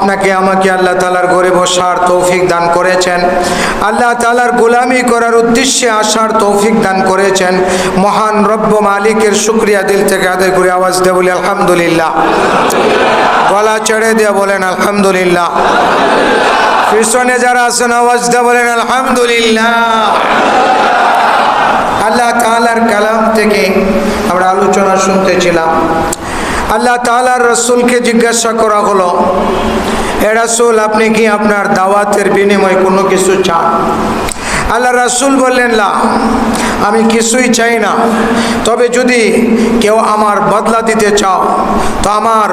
আপনাকে আমাকে আল্লাহ তালার ঘরে বসার তৌফিক দান করেছেন। আল্লাহ তালার গোলামি করার উদ্দেশ্যে আসার তৌফিক দান করেছেন। মহান রব্য মালিকের শুক্রিয়া দিল থেকে আদায় করে আওয়াজ দিয়ে বলি, আলহামদুলিল্লাহ। গলা ছেড়ে দিয়ে বলেন, আলহামদুলিল্লাহ। পিছনে যারা আছেন, আওয়াজ দিয়ে বলেন, আলহামদুলিল্লাহ। আল্লাহ তালার কালাম থেকে আমরা আলোচনা শুনতেছিলাম আল্লাহ তালার রসুলকে জিজ্ঞাসা করা হলো, এ রাসুল, আপনি কি আপনার দাওয়াতের বিনিময়ে কোনো কিছু চান? আল্লাহ রাসুল বললেন লা আমি কিছুই চাই না। তবে যদি কেউ আমার বদলা দিতে চাও, তো আমার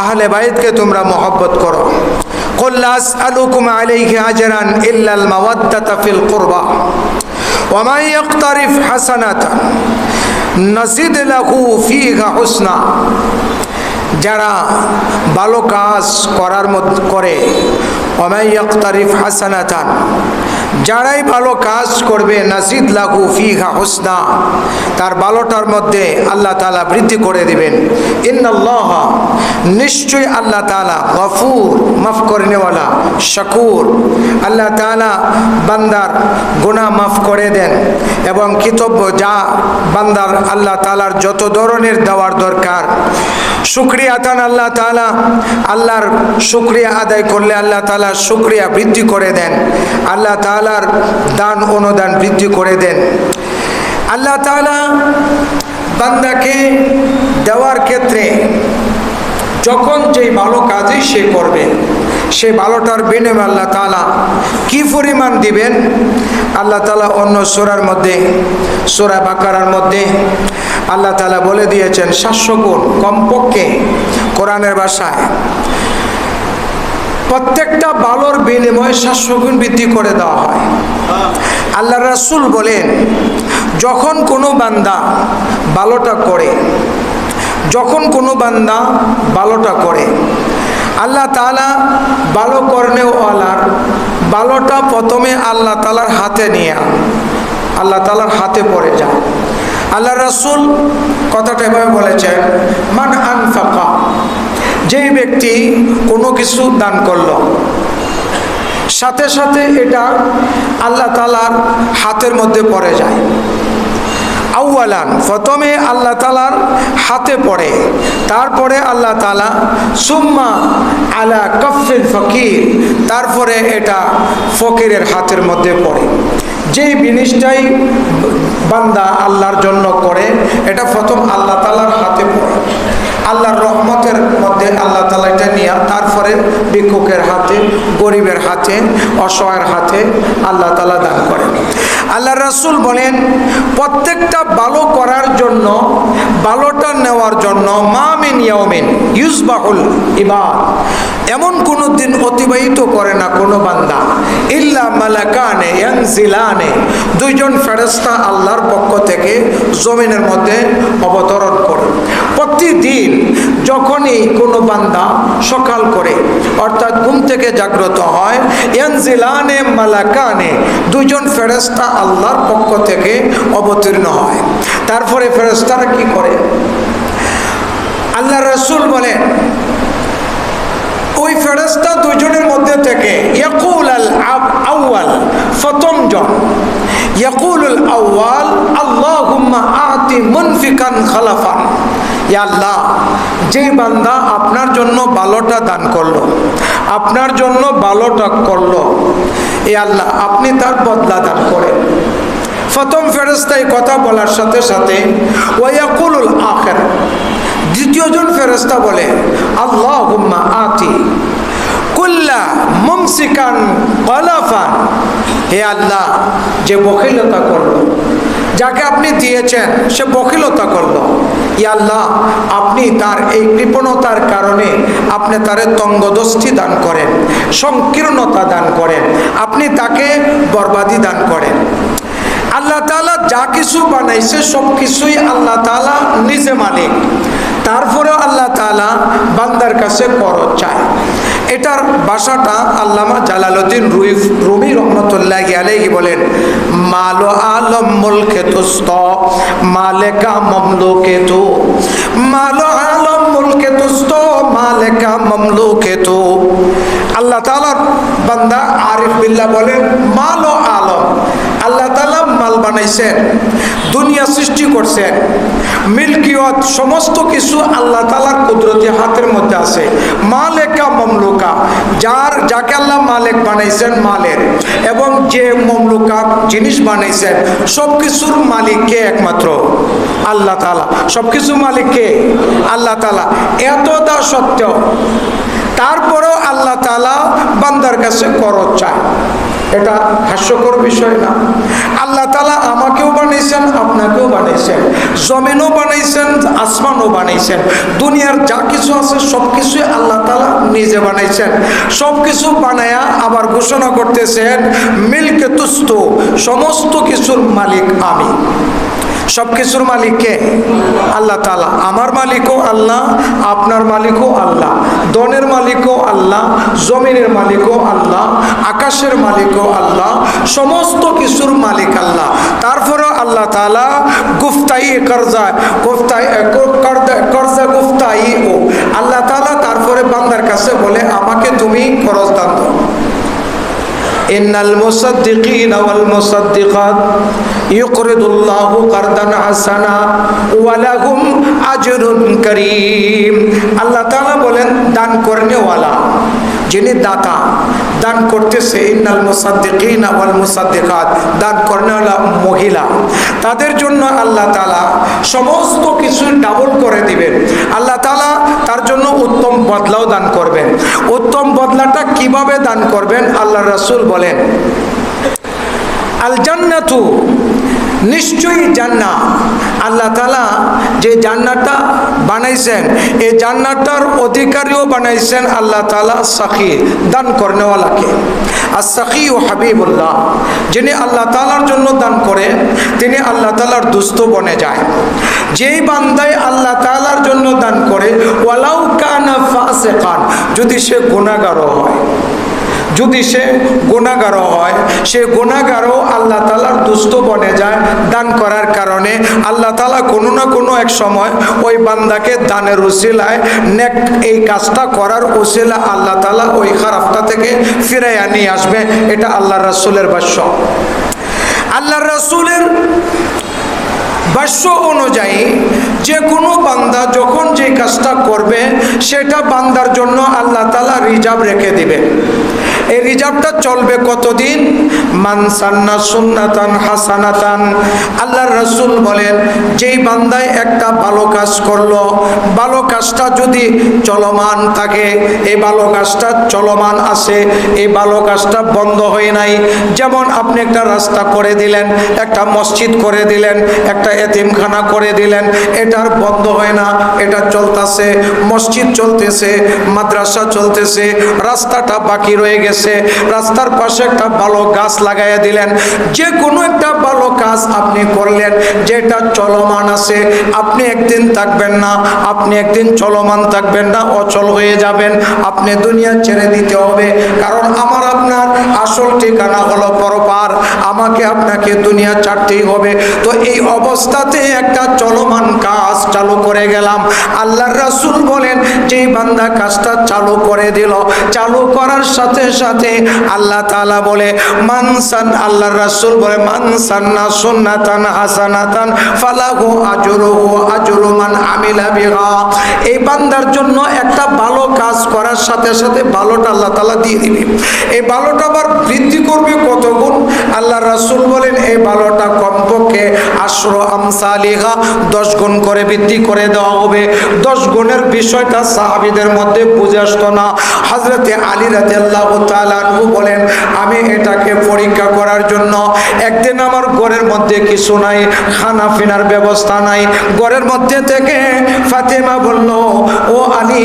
আহলে বাইদকে তোমরা মহব্বত করো। কল্লাস আলুকুম আলাইহি হাজারান ইল্লাল মাওয়াদ্দাতা ফিল কুরবা, ওয়া মান ইয়াকতারিফ হাসানাতান, নাজিদ লাহু ফিহা হুসনা। যারা ভালো কাজ করার মত করে। অমাইয়াক্তারিফ হাসানাতান। যারাই ভালো কাজ করবে, নাসিদ লাহু ফিহা হুসনা, তার ভালোটার মধ্যে আল্লাহ তালা বৃদ্ধি করে দিবেন। ইন্নাল্লাহ, নিশ্চয়ই আল্লাহ তালা গফুর, মাফ করে নেওয়ালা, শাকুর। আল্লাহ তালা বান্দার গুণা মাফ করে দেন এবং কৃতজ্ঞ যা বান্দার আল্লাহ তালার যত ধরনের দেওয়ার দরকার। শুক্রিয়া তান আল্লাহ তালা আল্লাহর শুক্রিয়া আদায় করলে আল্লাহ তালা শুক্রিয়া বৃদ্ধি করে দেন। আল্লাহ তালার দান অনুদান বৃদ্ধি করে দেন। আল্লাহ তালা বান্দাকে দেওয়ার ক্ষেত্রে যখন যেই ভালো কাজই সে করবে সে ভালোটার বিনিময়ে আল্লাহ তালা কি পরিমাণ দিবেন? আল্লাহ তালা অন্য সোরার মধ্যে, সোরা বাকারার মধ্যে আল্লাহ তালা বলে দিয়েছেন, সাতশো গুণ কমপক্ষে কোরআনের ভাষায়। প্রত্যেকটা বালোর বিনিময়ে সাতশো গুণ বৃদ্ধি করে দেওয়া হয়। আল্লাহ রাসুল বলেন, যখন কোনো বান্দা বালোটা করে, যখন কোনো বান্দা বালোটা করে, আল্লাহ তালা বালো কর্নেওয়ালার বালোটা প্রথমে আল্লাহ তালার হাতে নিয়ে আল্লাহ তালার হাতে পড়ে যায়। আল্লাহ রাসুল কথাটা এভাবে বলেছেন, মান আনফাকা যেই ব্যক্তি কোনো কিছু দান করল, সাথে সাথে এটা আল্লাহ তালার হাতের মধ্যে পড়ে যায়। আউ্বালান প্রথমে আল্লাহ তালার হাতে পড়ে, তারপরে আল্লাহ তালা সুম্মা আলা কফিল ফকির, তারপরে এটা ফকিরের হাতের মধ্যে পড়ে। যেই জিনিসটাই বান্দা আল্লাহর জন্য করে, এটা প্রথম আল্লাহ তালার হাতে পড়ে। আল্লাহর রহমতের মধ্যে আল্লাহ তালা এটা নিয়ে, তারপরে ভিক্ষুকের হাতে, গরিবের হাতে, অসহায়ের হাতে আল্লাহ তালা দান করেন। আল্লাহ রাসুল বলেন, প্রত্যেকটা ভালো করার জন্য, ভালোটা নেওয়ার জন্য মামিন ইয়াউমিন ইউসবাহুল ইবাদ। এমন কোনো দিন অতিবাহিত করে না কোনো বান্দা। ইল্লা মালাকানে ইয়ানজিলানে দুইজন ফেরেস্তা আল্লাহর পক্ষ থেকে জমিনের মধ্যে অবতরণ করে। প্রতিদিন যখনই কোনো বান্দা সকাল করে, অর্থাৎ ঘুম থেকে জাগ্রত হয়, ইয়ানজিলানে মালাকানে, দুইজন ফেরেস্তা আল্লাহর পক্ষ থেকে অবতীর্ণ হয়। তারপরে ফেরেস্তারা কি করে? আল্লাহ রসুল বলেন, ওই ফেরস্তা দুজনের মধ্যে থেকে প্রথম জন ইয়াকুল আল আউয়াল, আল্লাহুম্মা আতি মুনফিকান খালাফান। আল্লাহ, যে বান্দা আপনার জন্য ভালোটা দান করল, আপনার জন্য ভালোটা করল, এ আল্লাহ, আপনি তার বদলা দান করেন। প্রথম ফেরস্তায় কথা বলার সাথে সাথে ওয়াকুলুল আখের, দ্বিতীয়জন ফেরস্তা বলে আল্লাহ আতি কুল্লা মুমসিকান হে আল্লাহ, যে বকিলতা করল, যাকে আপনি দিয়েছেন, সে বকিলতা করল। আল্লাহ, আপনি তার এই কৃপণতার কারণে আপনি তারে তঙ্গদস্তি দান করেন, সংকীর্ণতা দান করেন, আপনি তাকে বরবাদি দান করেন। আল্লাহ তালা যা কিছু বানাইছে, সব কিছুই আল্লাহ তালা নিজে মালিক। তারপরেও আল্লাহ তালা বান্দার কাছে করজ চায়। এটার ভাষাটা আল্লামা জালালুদ্দিন রুইফ রুমি রহমতুল্লাহ আলাইহি বলেন, মাল আলম মুলকে তুস্ত, মালেকা মমলুকে তু, মাল আলম মুলকে তুস্ত, মালেকা মমলুকে তু। আল্লাহ তালার বান্দা আরিফ বিল্লাহ বলেন, মাল আলম বানাইছেন, দুনিয়া সৃষ্টি করছেন, মিল্কিয়ত সমস্ত কিছু আল্লাহ তালার কুদরতি হাতের মধ্যে আছে। মালেকা মমলুকা, যার, যাকে আল্লাহ মালিক বানাইছেন মালের, এবং যে মমলুকা জিনিস বানাইছেন সব কিছুর মালিক কে একমাত্র? আল্লাহ তালা সব কিছু মালিক কে? আল্লাহ তালা এত এতটা সত্ত্বেও তারপরেও আল্লাহ তালা বান্দার কাছে করজ চায়। এটা হাস্যকর বিষয় না। তালা আমাকেও বানিয়েছেন আপনাকেও বানিয়েছেন জমিনও বানিয়েছেন আসমানও বানিয়েছেন দুনিয়ার যা কিছু আছে সব কিছুই আল্লাহ তালা নিজে বানাইছেন। সব কিছু বানায়া আবার ঘোষণা করতেছেন, মিলকে তুস্ত, সমস্ত কিছুর মালিক আমি। সব কিছুর মালিক কে আল্লাহ তালা আমার মালিকও আল্লাহ, আপনার মালিকও আল্লাহ দনের মালিকও আল্লাহ, জমিনের মালিকও আল্লাহ, আকাশের মালিকও আল্লাহ, সমস্ত কিছুর মালিক আল্লাহ। তারপরে আল্লাহ তালা গুফতাই কর্জা গুফতাই কর্জা গুফতাই ও। আল্লাহ তালা তারপরে বান্দার কাছে বলে, আমাকে তুমি খরচ দান ইন্নাল মুসাদ্দিকিন ওয়াল মুসাদ্দিকাত। ইউকরিদুল্লাহু কারদান হাসানা ওয়ালাহুম আজরুন করিম। আল্লাহ তাআলা বলেন, দান করনেওয়ালা, যিনি দাতা, দান করতেছে, ইন্নাল মুসাদ্দিকিন ওয়াল মুসাদ্দিকাত, দান করনেওয়ালা মহিলা। তাদের জন্য আল্লাহ তাআলা সমস্ত কিছু ডাবল করে দিবেন। আল্লাহ তাআলা তার জন্য উত্তম বদলাও দান করবেন। উত্তম বদলাটা কীভাবে দান করবেন? আল্লাহ রাসূল বলেন, আল জান্নাতু নিশ্চয়ই জান্না আল্লাহ তালা যে জান্নাতটা বানাইছেন, এই জান্নাতটার অধিকারীও বানাইছেন আল্লাহ তালা সাকি দান করনেওয়ালাকে। আর সাকি ও হাবিবুল্লাহ, যিনি আল্লাহ তালার জন্য দান করে, তিনি আল্লাহ তালার দুস্থ বনে যায়। যেই বান্দায় আল্লাহ তালার জন্য দান করে, ওয়ালাউ কানা ফাসে খান যদি সে গুণাগারও হয়। যদি সে গুণাগারও হয়, সে গুণাগারও আল্লাহ তালার দুস্থ বনে যায় দান করার কারণে আল্লাহ তালা কোনো না কোনো এক সময় ওই বান্দাকে দানের উসিলায় নেক এই কাজটা করার উসিলা আল্লাহ তালা ওই খারাপটা থেকে ফিরাইয়া নিয়ে আসবে। এটা আল্লাহ রাসুলের ভাষ্য। আল্লাহ রাসুলের ভাষ্য অনুযায়ী যে কোনো বান্দা যখন যে কাজটা করবে, সেটা বান্দার জন্য আল্লাহ তালা রিজার্ভ রেখে দিবে। এই রিজার্ভটা চলবে কতদিন? মানসান্না সুন্নাতান হাসানাতান। আল্লাহর রসুল বলেন, যেই বান্দায় একটা ভালো কাজ করল, ভালো কাজটা যদি চলমান থাকে, এই ভালো কাজটা চলমান আছে, এই ভালো কাজটা বন্ধ হয় নাই। যেমন আপনি একটা রাস্তা করে দিলেন, একটা মসজিদ করে দিলেন, একটা এতিমখানা করে দিলেন, এটার বন্ধ হয় না, এটা চলতেছে, মসজিদ চলতেছে, মাদ্রাসা চলতেছে, রাস্তাটা বাকি রয়ে গেছে। রাস্তার পাশে একটা ভালো গাছ লাগাইয়া দিলেন। যে কোনো একটা ভালো কাজ আপনি করলেন, যেটা চলমান আছে, আপনি একদিন থাকবেন না, আপনি একদিন চলমান থাকবেন না, অচল হয়ে যাবেন, আপনি দুনিয়া ছেড়ে দিতে হবে। কারণ আমার আপনার আসল ঠিকানা হলো পরপার। আমাকে আপনাকে দুনিয়া ছাড়তেই হবে। তো এই অবস্থাতে একটা চলমান কাজ চালু করে গেলাম। আল্লাহর রাসুল বলেন, যেই বান্দা কাজটা চালু করে দিল, চালু করার সাথে সাথে আল্লাহ তালা বলে মানসান আল্লাহর রাসুল বলে মানসান্না সুন্নাতান হাসানাতান ফালাহু আজরুহু আজরু মান আমিলা বিহা। এই বান্দার জন্য একটা ভালো কাজ করার সাথে সাথে ভালোটা আল্লাহ তালা দিয়ে দিবে। এই ভালোটা আবার বৃদ্ধি করবে আল্লাহ রসুল বলেন এই কমপক্ষে আশরো আমসালিহা, দশ গুণ করে বৃদ্ধি করে দেওয়া হবে। দশ গুণের বিষয়টা সাহাবিদের মধ্যে বুঝে আসতো না। হজরতে আলী রাতে আল্লাহ বলেন, আমি এটাকে পরীক্ষা করার জন্য একদিন আমার ঘরের মধ্যে কিছু নাই, খানা ফিনার ব্যবস্থা নাই। ঘরের মধ্যে থেকে ফাতেমা বলল, ও আলী,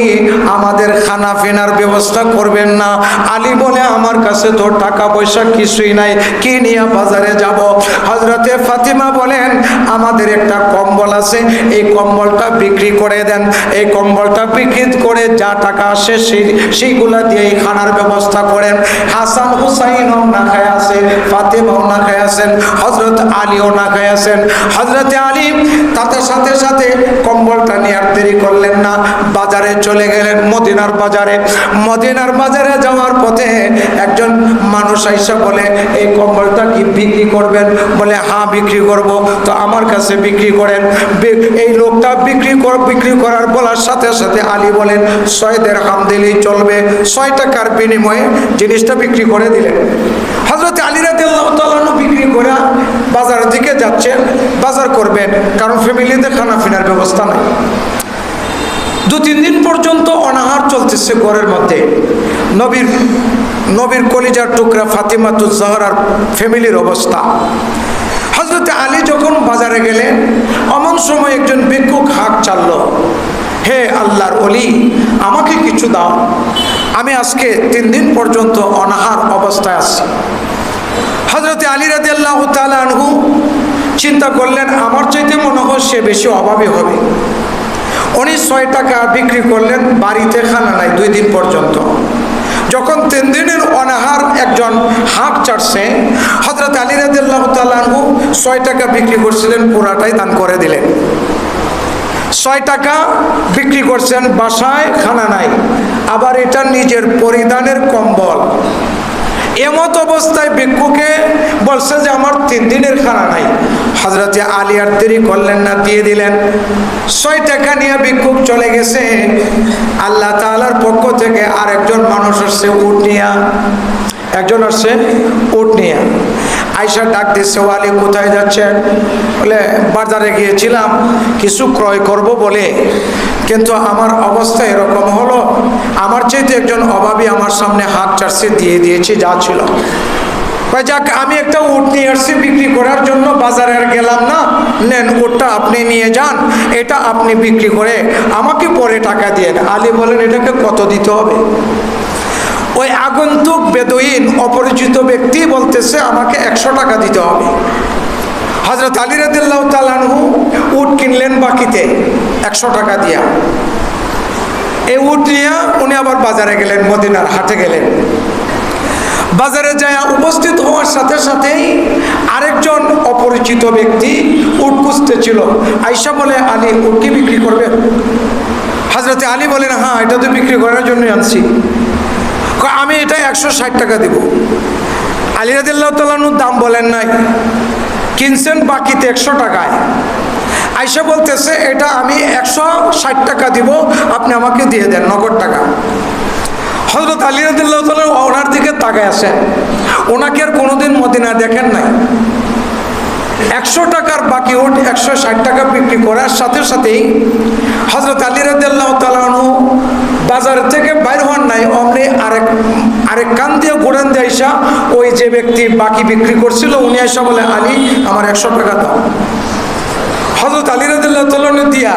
আমাদের খানা ফিনার ব্যবস্থা করবেন না। আলী বলে, আমার কাছে তো টাকা পয়সা কিছুই নাই, কি নিয়ে বাজারে যাব? হজরতে ফাতিমা বলেন, আমাদের একটা কম্বল আছে, এই কম্বলটা বিক্রি করে দেন। এই কম্বলটা বিক্রি করে যা টাকা আসে সেই, সেইগুলা দিয়ে খানার ব্যবস্থা করেন। হাসান হুসাইনও না খায় আছে, ফাতেমাও না খায় আছেন হজরত আলীও না খায় আছেন। হজরতে আলী তাতে সাথে সাথে কম্বলটা নিয়ে আর দেরি করলেন না। বাজারে চলে গেলেন মদিনার বাজারে। মদিনার বাজারে যাওয়ার পথে একজন মানুষ আইসা বলে, এই কম্বলটা কি বিক্রি করবেন? বলে হ্যাঁ বিক্রি করব। তো আমার কাছে বিক্রি করেন। এই লোকটা বিক্রি কর, বিক্রি করার বলার সাথে সাথে আলী বলেন, ছয় দেড় হাম দিলেই চলবে। ছয় টাকার বিনিময়ে জিনিসটা বিক্রি করে দিলেন। হজরত আলী বিক্রি করে বাজারের দিকে যাচ্ছেন বাজার করবেন কারণ ফ্যামিলিতে খানা ফিনার ব্যবস্থা নাই। দু তিন দিন পর্যন্ত অনাহার চলতেছে ঘরের মধ্যে। নবীর নবীর কলিজার টুকরা ফাতিমাতুজ জাহরার ফ্যামিলির অবস্থা। হজরত আলী যখন বাজারে গেলেন, অমন সময় একজন ভিক্ষুক হাঁক চালল, হে আল্লাহর অলি আমাকে কিছু দাও। আমি আজকে তিন দিন পর্যন্ত অনাহার অবস্থায় আছি। হজরতে আলী রাজি আল্লাহ আনহু চিন্তা করলেন, আমার চাইতে মনে হয় সে বেশি অভাবে হবে। উনি ছয় টাকা বিক্রি করলেন, বাড়িতে খানা নাই দুই দিন পর্যন্ত। যখন তিন দিনের অনাহার একজন হাঁক চাটছে হজরত আলী রাদিল্লাহ তালু ছয় টাকা বিক্রি করছিলেন, পুরাটাই দান করে দিলেন। ছয় টাকা বিক্রি করছেন, বাসায় খানা নাই। আবার এটা নিজের পরিধানের কম্বল। এমত অবস্থায় ভিক্ষুকে বলছে যে আমার তিন দিনের খানা নাই। হজরতে আলী আর দেরি করলেন না, দিয়ে দিলেন। ছয় টাকা নিয়ে ভিক্ষুক চলে গেছে। আল্লাহ তাআলার পক্ষ থেকে আর একজন মানুষ আসছে উঠ নিয়া। একজন আসছে উঠ নিয়া। আয়সা ডাক দিচ্ছে "ও আলী, কোথায় যাচ্ছেন? বলে, বাজারে গিয়েছিলাম, কিছু ক্রয় করব বলে। কিন্তু আমার অবস্থা এরকম হলো আমার চাইতে একজন অভাবী আমার সামনে হাত চারছে দিয়ে দিয়েছে, যা ছিল। যাক, আমি একটা উট নিয়ে আসছি বিক্রি করার জন্য, বাজারে আর গেলাম না। নেন, উটটা আপনি নিয়ে যান, এটা আপনি বিক্রি করে আমাকে পরে টাকা দিয়ে আলী বলেন, এটাকে কত দিতে হবে? ওই আগন্তুক বেদুইন অপরিচিত ব্যক্তি বলতেছে, আমাকে একশো টাকা দিতে হবে। হজরত আলী রাদিল্লাহ তালানহু উট কিনলেন বাকিতে, একশো টাকা দিয়া। এই উট নিয়ে উনি আবার বাজারে গেলেন, মদিনার হাটে গেলেন। বাজারে যায় উপস্থিত হওয়ার সাথে সাথেই আরেকজন অপরিচিত ব্যক্তি উট খুঁজতে ছিল আইসা বলে, আলী, উট কি বিক্রি করবেন হাজরতে আলী বলেন হ্যাঁ এটা তো বিক্রি করার জন্যই আনছি। আমি এটা একশো ষাট টাকা দেব। আলী রাদিল্লাহ তালানুর দাম বলেন নাই। কিনছেন বাকিতে একশো টাকায়। আইসা বলতেছে, এটা আমি একশো ষাট টাকা দিব, আপনি আমাকে দিয়ে দেন নগদ টাকা। হজরত আলী রাদিল্লাহ ওনার দিকে তাকায় আসেন ওনাকে আর কোনোদিন মদিনা দেখেন নাই। একশো টাকার বাকি ওট একশো ষাট টাকা বিক্রি করার সাথে সাথেই হজরত আলী রাদিল্লাহ তালানু বাজার থেকে বাইর হন নাই, অমনি আরেক আরেক কান দিয়ে গোড়ান দিয়ে আইসা ওই যে ব্যক্তি বাকি বিক্রি করছিল, উনি আইসা বলে, আলী, আমার একশো টাকা দাও। হজরত আলী রাদিল্লাহ দিয়া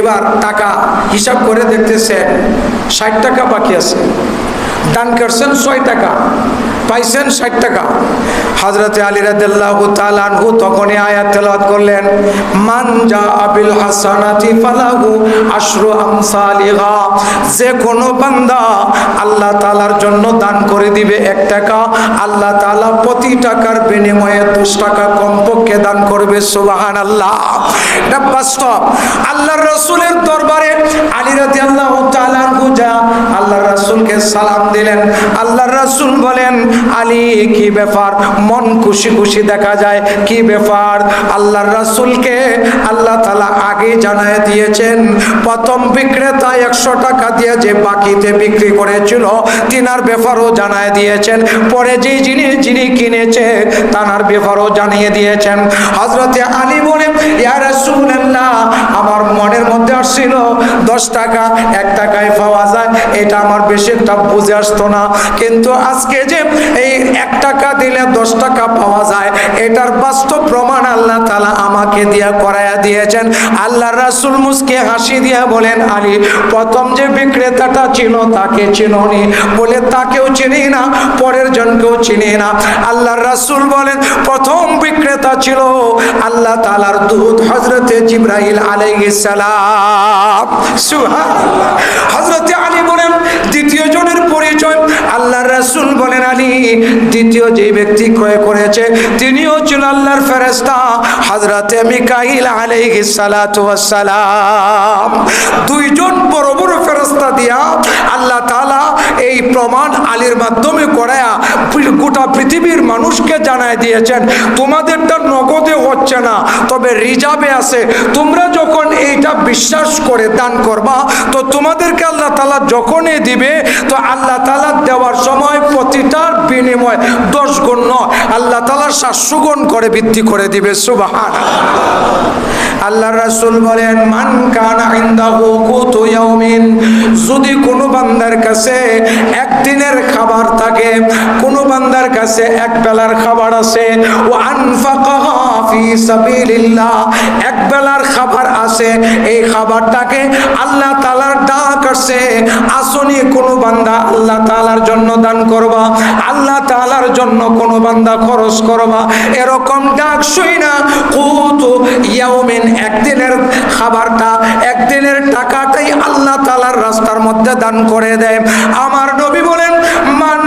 এবার টাকা হিসাব করে দেখতেছেন, ষাট টাকা বাকি আছে। দান করছেন ছয় টাকা। পাইছেন ষাট টাকা। হজরতে আলী তাআলাহু তখনই আয়াত তেলাওয়াত করলেন, মান জা আবিল হাসানাতি ফালাহু আশরু আমসালিহা যে কোনো বান্দা আল্লাহ তাআলার জন্য দান করে দিবে এক টাকা, আল্লাহ তাআলা প্রতি টাকার বিনিময়ে দশ টাকা কমপক্ষে দান করবে, সুবহানাল্লাহ। এটা বাস্তব আল্লাহর রাসূলের দরবারে আলী রাদিয়াল্লাহু তাআলাহু যা আল্লাহর রাসূলকে সালাম দিলেন, আল্লাহর রাসূল বলেন আলী, কি ব্যাপার? মন খুশি খুশি দেখা যায়, কি ব্যাপার? আল্লাহর রাসূলকে আল্লাহ তাআলা আগে জানায় দিয়েছেন, প্রথম বিক্রেতা একশো টাকা দিয়ে যে বাকিতে বিক্রি করেছিল, তিনার ব্যাপারও জানায় দিয়েছেন। পরে যে জিনিস যিনি কিনেছে, তানার ব্যাপারও জানিয়ে দিয়েছেন। হজরতে আলী বলেন ইয়া রাসূলুল্লাহ, আমার মনের মধ্যে আসছিল, দশ টাকা, এক টাকায় পাওয়া যায়, এটা আমার বেশি একটা বুঝে আসতো না। কিন্তু আজকে যে এই এক টাকা দিলে দশ টাকা পাওয়া যায়, এটার বাস্তব প্রমাণ আল্লাহ তালা আমাকে দিয়া করাইয়া দিয়েছেন। আল্লাহ রাসুল মুসকে হাসি দিয়া বলেন, আলী, প্রথম যে বিক্রেতাটা ছিল তাকে চিনি বলে, তাকেও চিনি না, পরের জনকেও চিনি না। আল্লাহ রাসুল বলেন, প্রথম বিক্রেতা ছিল আল্লাহ তালার দূত হজরতে জিব্রাহিল আলাইহিস সালাম। হজরতে আলী দ্বিতীয় জনের পরিচয়। আল্লাহ রাসুল বলেন, আলী। দ্বিতীয় যে ব্যক্তি ক্রয় করেছে তিনিও ছিল আল্লাহর ফেরেস্তা হাজরাতে মিকাইল আলাইহি সালাম দুইজন বড় বড় ফেরেস্তা দিয়া আল্লাহ তাআলা প্রমাণ আলীর মাধ্যমে করায়া গোটা পৃথিবীর মানুষকে জানায় দিয়েছেন, তোমাদেরটা নগদে হচ্ছে না, তবে রিজার্ভে আছে। তোমরা যখন এইটা বিশ্বাস করে দান করবা, তো তোমাদেরকে আল্লাহ তালা যখনই দিবে, তো আল্লাহ তালা দেওয়ার সময় প্রতিটার বিনিময় দশ গুণ নয়। আল্লাহ তালা সাতশো গুণ করে বৃদ্ধি করে দিবে, সুবাহান আল্লাহ রাসুল বলেন, মান কান ইনদাহু কুতু ইয়াউমিন যদি কোনো বান্দার কাছে একদিনের খাবার থাকে, কোনো বান্দার কাছে এক বেলার খাবার আছে, ও এক বেলার খাবার আছে, এই খাবারটাকে আল্লাহ তাআলার ডাক আসে আসনি কোনো বান্দা আল্লাহ তালার জন্য দান করবা, আল্লাহ তালার জন্য কোনো বান্দা খরচ করবা। এরকম ডাক শুই না, কুতু ইয়াউমিন, একদিনের খাবারটা, একদিনের টাকাটাই আল্লাহ তালার রাস্তার মধ্যে দান করে দেয়। আমার নবী বলেন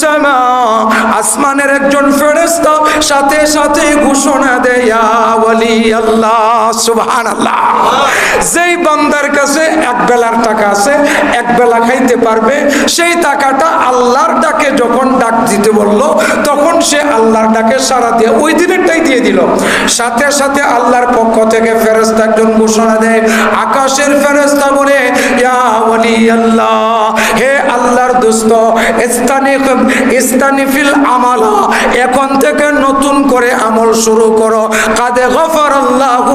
সামা আসমানের একজন ফেরেশতা সাথে সাথে ঘোষণা দেয়, ইয়া ওয়ালি আল্লাহ যেই বান্দার কাছে এক বেলার টাকা আছে, এক বেলা খাইতে পারবে, সেই টাকাটা আল্লাহর ডাকে যখন ডাক দিতে বলল, তখন সে আল্লাহর ডাকে সারা দিয়ে ওই দিনেরটাই দিয়ে দিল। সাথে সাথে আল্লাহর পক্ষ থেকে ফেরেশতা একজন ঘোষণা দেয়, আকাশের ফেরেশতা বলে, ইয়া ওয়ালি আল্লাহ হে আল্লাহর দোস্ত ইস্তানি ইস্তানি ফিল আমালা এখন থেকে নতুন করে আমল শুরু করো। কাদে গফর আল্লাহু